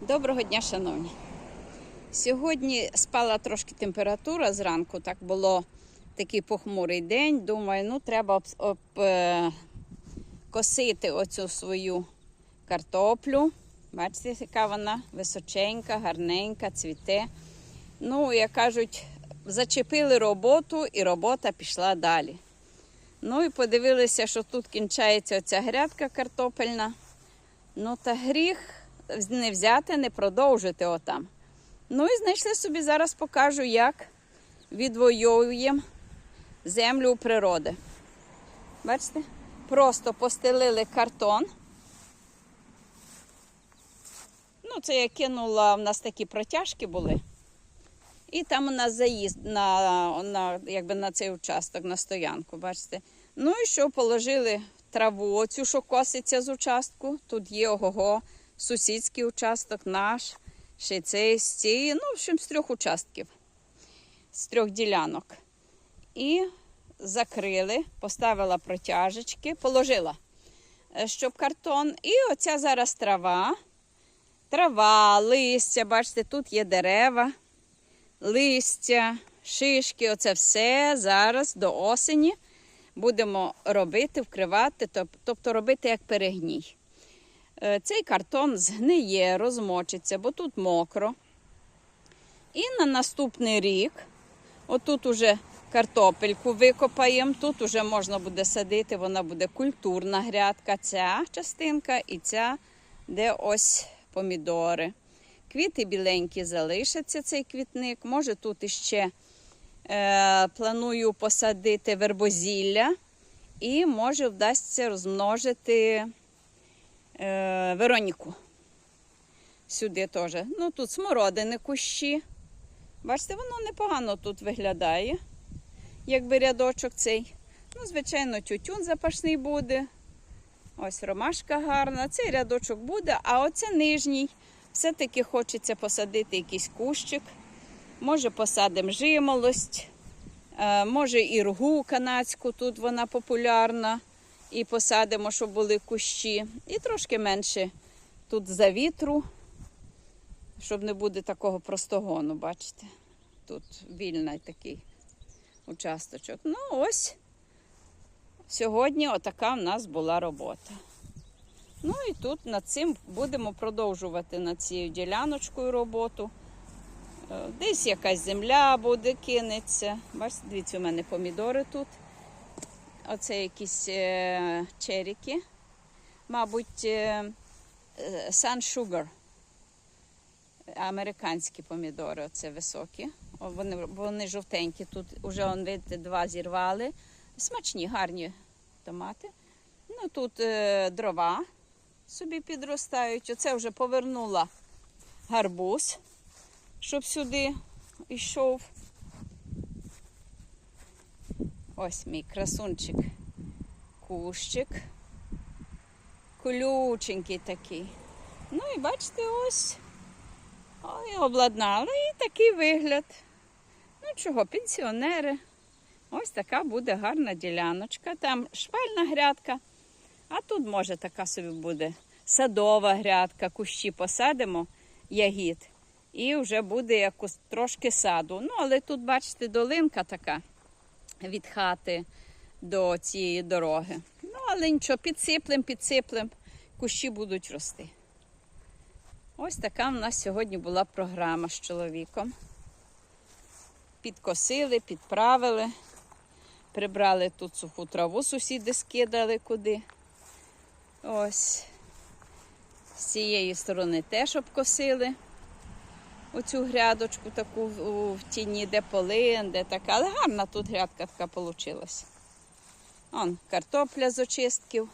Доброго дня, шановні. Сьогодні спала трошки температура зранку, так було такий похмурий день. Думаю, ну треба об, об, е, оцю свою картоплю. Бачите, яка вона височенька, гарненька, цвіте. Ну, як кажуть, зачепили роботу і робота пішла далі. Ну і подивилися, що тут кінчається оця грядка картопельна. Ну та гріх не взяти, не продовжити отам. Ну і знайшли собі, зараз покажу, як відвоюємо землю у природи. Бачите? Просто постелили картон. Ну, це я кинула, в нас такі протяжки були. І там у нас заїзд на, на, якби на цей участок, на стоянку, бачите. Ну і що, положили траву, оцю, що коситься з участку. Тут є ого-го, сусідський участок, наш, ще цей, з цієї, ну, в общем, з трьох участків, з трьох ділянок. І закрили, поставила протяжечки, положила, е, щоб картон. І оця зараз трава, трава, листя, бачите, тут є дерева листя, шишки, оце все зараз до осені будемо робити, вкривати, тобто робити як перегній. Е, Цей картон згниє, розмочиться, бо тут мокро. І на наступний рік, отут уже картопельку викопаємо, тут уже можна буде садити, вона буде культурна грядка, ця частинка і ця, де ось помідори. Квіти біленькі залишаться цей квітник. Може, тут іще е, планую посадити вербозілля, і може вдасться розмножити е, Вероніку. Сюди теж. Ну, тут смородини кущі. Бачите, воно непогано тут виглядає, якби рядочок цей. Ну, звичайно, тютюн запашний буде. Ось ромашка гарна. Цей рядочок буде, а оце нижній. Все-таки хочеться посадити якийсь кущик. Може, посадимо жимолость, е, може іргу канадську, тут вона популярна. І посадимо, щоб були кущі. І трошки менше тут завітру, щоб не буде такого простогону, бачите? Тут вільний такий участочок. Ну, ось сьогодні отака в нас була робота. Ну і тут над цим будемо продовжувати над цією діляночкою роботу. Е, Десь якась земля буде кинеться. Бачите, дивіться, у мене помідори тут. Оце якісь е, черіки. Мабуть, е, е, Sun Sugar. Американські помідори, оце високі. О, Вони, вони жовтенькі. Тут вже видите, два зірвали. Смачні, гарні томати. Ну тут е, дрова собі підростають. Оце вже повернула гарбуз, щоб сюди йшов. Ось мій красунчик. Кущик. Колюченький такий. Ну і бачите, ось. Ой, обладнали і такий вигляд. Ну чого, пенсіонери. Ось така буде гарна діляночка. Там шпальна грядка. А тут, може, така собі буде садова грядка, кущі посадимо ягід. І вже буде якось трошки саду. Ну, але тут, бачите, долинка така від хати до цієї дороги. Ну, але нічого, підсиплем, підсиплем, кущі будуть рости. Ось така в нас сьогодні була програма з чоловіком. Підкосили, підправили, прибрали тут суху траву, сусіди скидали куди. Ось. З цієї сторони теж обкосили оцю грядочку таку в тіні, де полин, де така. Але гарна тут грядка така вийшла. Он картопля з очистків.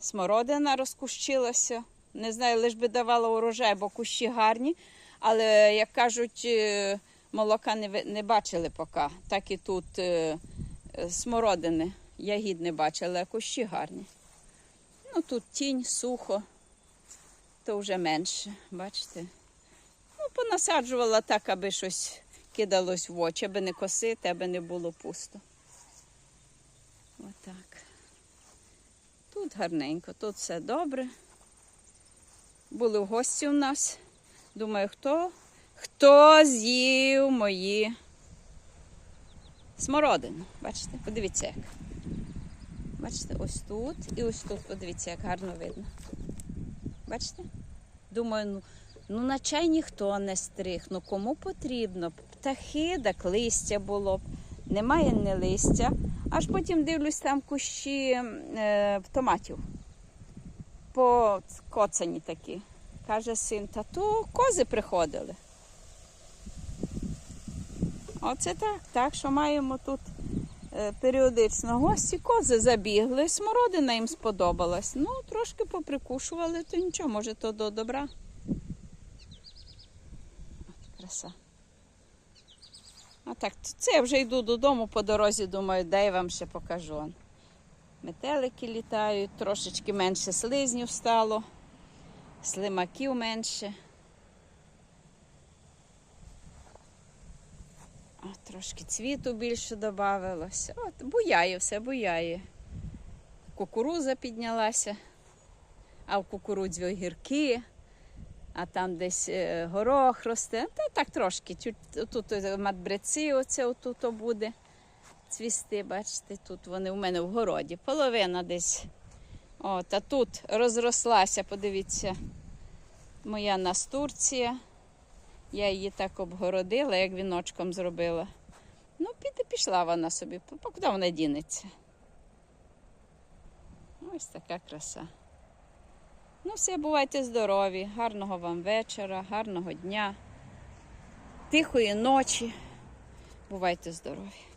Смородина розкущилася. Не знаю, лиш би давала урожай, бо кущі гарні. Але, як кажуть, е, молока не, не бачили поки. Так і тут е, е, смородини, ягід не бачили, а кущі гарні. Ну тут тінь, сухо, то вже менше, бачите. Ну, понасаджувала так, аби щось кидалось в очі, аби не косити, аби не було пусто. Отак. тут гарненько, тут все добре. Були в гості у нас. Думаю, хто? Хто з'їв мої смородину? Бачите, подивіться як. Бачите, ось тут і ось тут, подивіться, як гарно видно. Бачите? Думаю, ну, ну на чай ніхто не стриг. Ну кому потрібно? Птахи, так листя було б. Немає не листя. Аж потім дивлюсь там кущі е, томатів. Покоцані такі. Каже син, та то кози приходили. Оце так. Так що маємо тут періодично гості, кози забігли, смородина їм сподобалась. Ну, трошки поприкушували, то нічого, може, то до добра. От краса. А так, це я вже йду додому по дорозі, думаю, я вам ще покажу. Метелики літають, трошечки менше слизнів стало, слимаків менше. А, трошки цвіту більше додавалося. От, буяє все, буяє. Кукуруза піднялася, а в кукурудзі огірки, а там десь е, горох росте. Та так трошки. Тут е, матбреці оце отут буде цвісти, бачите, тут вони у мене в городі. Половина десь. От, а тут розрослася, подивіться, моя настурція. Я її так обгородила, як віночком зробила. Ну, піде пішла вона собі, куди вона дінеться. Ось така краса. Ну, все, бувайте здорові, гарного вам вечора, гарного дня, тихої ночі. Бувайте здорові.